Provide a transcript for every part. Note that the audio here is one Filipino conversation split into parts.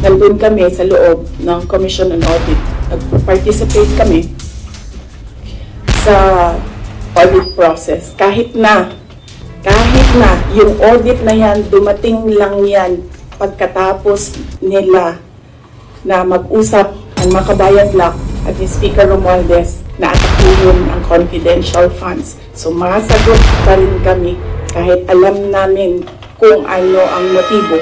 nandun kami sa loob ng Commission on Audit. Nag-participate kami sa audit process. Kahit na, kahit na yung audit na yan, dumating lang yan pagkatapos nila na mag-usap ang Makabayan Black at ni Speaker Romualdez na atakuhin ang confidential funds. So masagot pa rin kami kahit alam namin kung ano ang motibo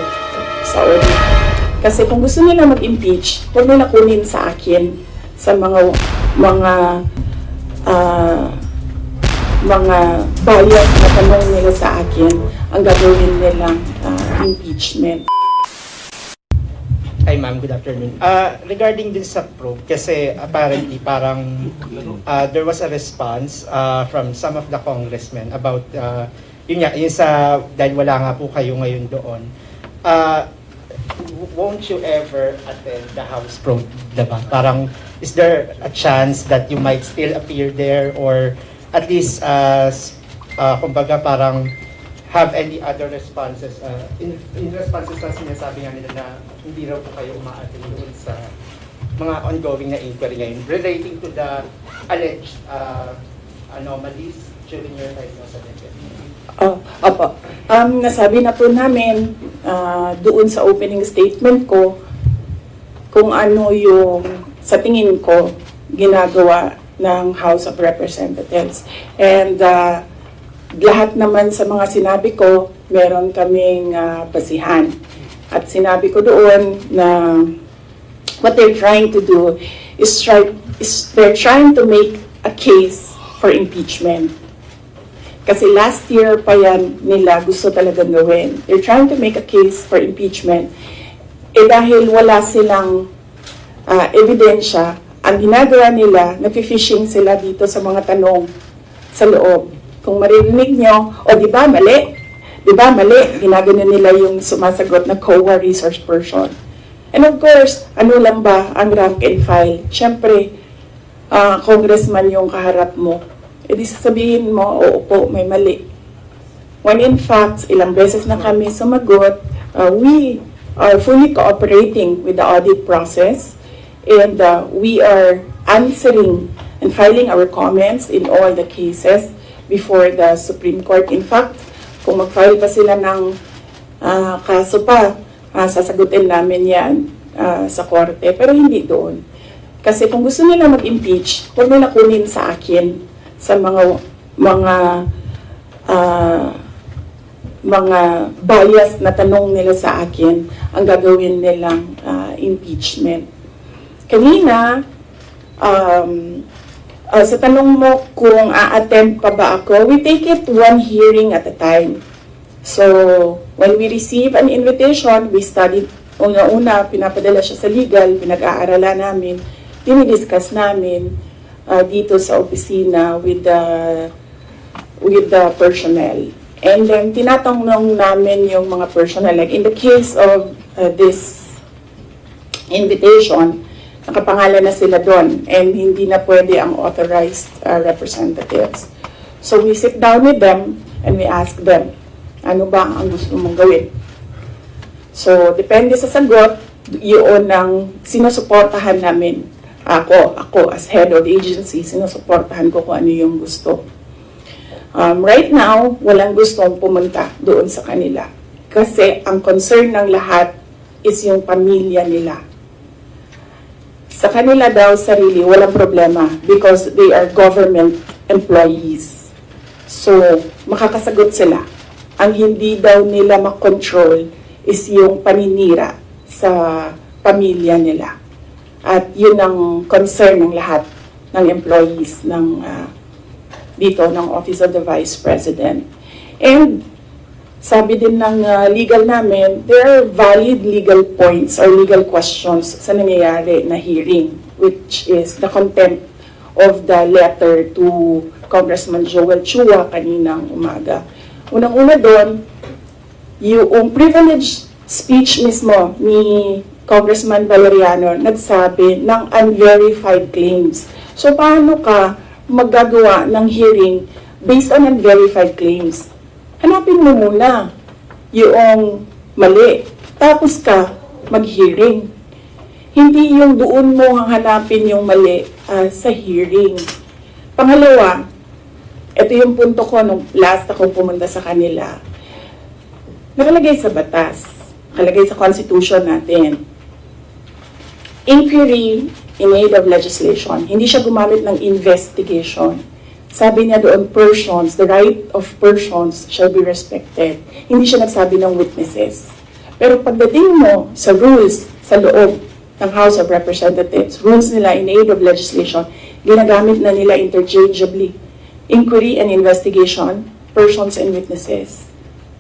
sa audit. Kasi kung gusto nila mag-impeach, huwag nila kunin sa akin sa mga mga ah, mga bias na tanong nila sa akin ang gagawin nilang ah, impeachment. Hi ma'am, good afternoon. Uh, regarding din sa probe, kasi apparently parang uh, there was a response uh, from some of the congressmen about, uh, yun nga, yun sa, dahil wala nga po kayo ngayon doon, uh, won't you ever attend the House probe, diba? Parang, is there a chance that you might still appear there or at least, uh, uh, kumbaga parang have any other responses uh, in, in responses sa sinasabi nga nila na hindi raw po kayo umaattend doon sa mga ongoing na inquiry ngayon relating to the alleged uh, anomalies during your time sa DepEd. Oh, opo. Um, nasabi na po namin ah, doon sa opening statement ko kung ano yung sa tingin ko ginagawa ng House of Representatives. And ah, lahat naman sa mga sinabi ko, meron kaming ah, basihan. At sinabi ko doon na what they're trying to do is try is they're trying to make a case for impeachment. Kasi last year pa yan nila gusto talagang gawin. They're trying to make a case for impeachment. Eh dahil wala silang ah, ebidensya, ang ginagawa nila, nag-fishing sila dito sa mga tanong sa loob. Kung maririnig nyo, o di ba mali? Di ba mali? Ginagano nila yung sumasagot na COA resource person. And of course, ano lang ba ang rank and file? Siyempre, ah, congressman yung kaharap mo. E di sasabihin mo, oo po, may mali. When in fact, ilang beses na kami sumagot, uh, we are fully cooperating with the audit process and uh, we are answering and filing our comments in all the cases before the Supreme Court. In fact, kung mag-file pa sila ng ah, kaso pa, ah, sasagutin namin yan ah, sa korte, pero hindi doon. Kasi kung gusto nila mag-impeach, huwag nila kunin sa akin sa mga mga ah, mga bias na tanong nila sa akin ang gagawin nilang ah, impeachment. Kanina, um, ah, sa tanong mo kung a-attend pa ba ako, we take it one hearing at a time. So, when we receive an invitation, we study, una-una, pinapadala siya sa legal, pinag-aaralan namin, dinidiscuss namin ah, dito sa opisina with the with the personnel. And then, tinatanong namin yung mga personnel. Like, in the case of uh, this invitation, nakapangalan na sila doon and hindi na pwede ang authorized uh, representatives. So, we sit down with them and we ask them, ano ba ang gusto mong gawin? So, depende sa sagot, yun ang sinusuportahan namin. Ako, ako as head of agency, sinusuportahan ko kung ano yung gusto. Um, right now, walang gustong pumunta doon sa kanila. Kasi ang concern ng lahat is yung pamilya nila. Sa kanila daw sarili, walang problema because they are government employees. So, makakasagot sila. Ang hindi daw nila makontrol is yung paninira sa pamilya nila. At yun ang concern ng lahat ng employees ng ah, dito ng Office of the Vice President. And sabi din ng uh, legal namin, there are valid legal points or legal questions sa nangyayari na hearing, which is the contempt of the letter to Congressman Joel Chua kaninang umaga. Unang-una doon, yung privileged speech mismo ni Congressman Valeriano nagsabi ng unverified claims. So paano ka maggagawa ng hearing based on unverified claims? Hanapin mo muna yung mali. Tapos ka mag-hearing. Hindi yung doon mo hanapin yung mali ah, sa hearing. Pangalawa, ito yung punto ko nung last ako pumunta sa kanila. Nakalagay sa batas, nakalagay sa constitution natin. Inquiry in aid of legislation. Hindi siya gumamit ng investigation. Sabi niya doon, persons, the right of persons shall be respected. Hindi siya nagsabi ng witnesses. Pero pagdating mo sa rules sa loob ng House of Representatives, rules nila in aid of legislation, ginagamit na nila interchangeably. Inquiry and investigation, persons and witnesses.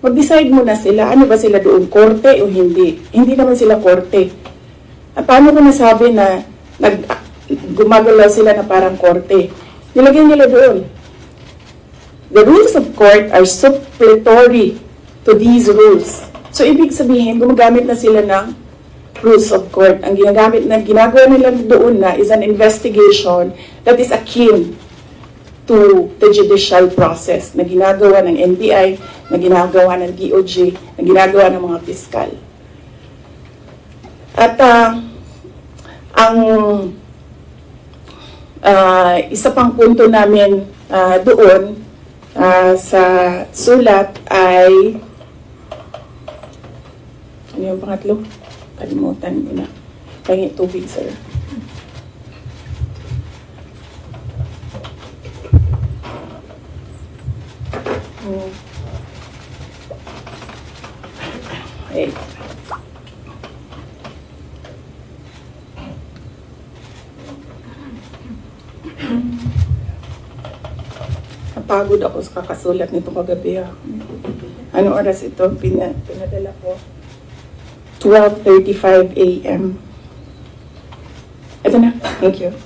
Mag-decide muna sila, ano ba sila doon, korte o hindi. Hindi naman sila korte. At paano ko nasabi na nag, gumagalaw sila na parang korte? Nilagay nila doon. The rules of court are suppletory to these rules. So, ibig sabihin, gumagamit na sila ng rules of court. Ang ginagamit na ginagawa nila doon na is an investigation that is akin to the judicial process na ginagawa ng NBI, na ginagawa ng DOJ, na ginagawa ng mga piskal. At ah, ang ah, isa pang punto namin ah, doon ah, sa sulat ay ano yung pangatlo? Kalimutan ko na. Pahingit tubig, sir. Hmm. Wait. Napagod ako sa kakasulat nito kagabi. ah. Anong oras ito? Pina, pinadala ko. 12.35 a.m. Ito na. Thank you.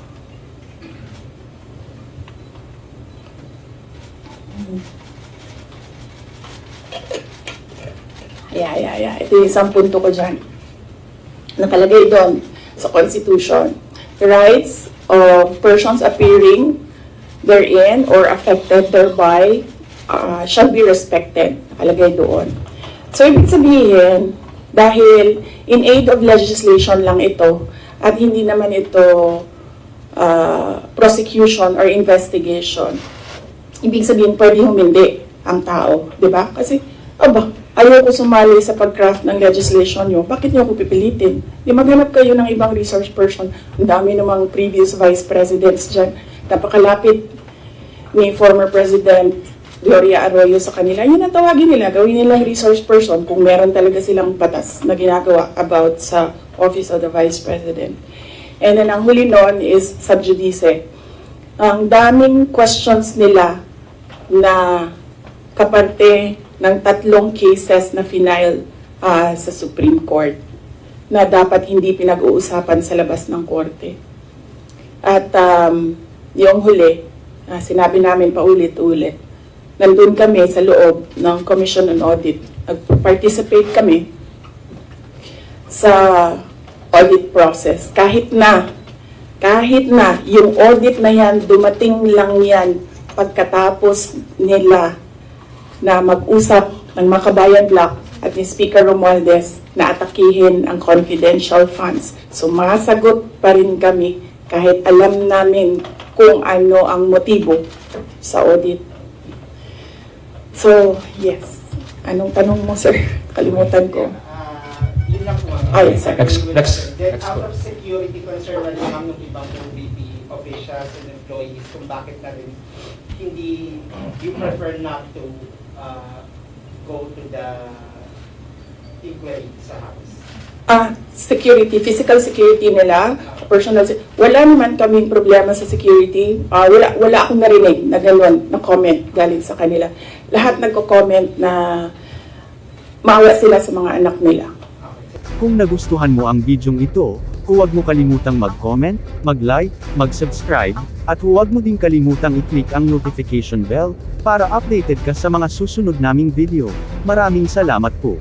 Yeah, yeah, yeah. Ito yung isang punto ko dyan. Nakalagay doon sa Constitution. The rights of persons appearing therein or affected thereby uh, shall be respected. Nakalagay doon. So, ibig sabihin, dahil in aid of legislation lang ito, at hindi naman ito uh, prosecution or investigation, ibig sabihin, pwede humindi ang tao. Di ba? Kasi, aba, ayaw ko sumali sa pag-craft ng legislation nyo. Bakit nyo ako pipilitin? Di maghanap kayo ng ibang resource person. Ang dami namang previous vice presidents dyan. Napakalapit ni former President Gloria Arroyo sa kanila. Yun ang tawagin nila. Gawin nilang resource person kung meron talaga silang batas na ginagawa about sa Office of the Vice President. And then ang huli noon is sub judice. Ang daming questions nila na kaparte ng tatlong cases na final ah, sa Supreme Court na dapat hindi pinag-uusapan sa labas ng korte. At um, yung huli, ah, sinabi namin paulit-ulit, nandun kami sa loob ng Commission on Audit. Nag-participate kami sa audit process. Kahit na, kahit na yung audit na yan, dumating lang yan pagkatapos nila na mag-usap ng Makabayan Block at ni Speaker Romualdez na atakihin ang confidential funds. So masagot pa rin kami kahit alam namin kung ano ang motibo sa audit. So, yes. Anong tanong mo, sir? Kalimutan ko. Ah, yun lang po. Ah, yes, sir. Next- next- Then next out po. of security concern na lang ng ibang OVP officials and employees kung bakit na rin hindi you prefer not to uh, go to the inquiry sa house. Ah, security, physical security nila, personal Wala naman kaming problema sa security. Ah, wala wala akong narinig na gano'n, na comment galing sa kanila. Lahat nagko-comment na maawa sila sa mga anak nila. Kung nagustuhan mo ang bidyong ito, huwag mo kalimutang mag-comment, mag-like, mag-subscribe, at huwag mo din kalimutang i-click ang notification bell, para updated ka sa mga susunod naming video. Maraming salamat po.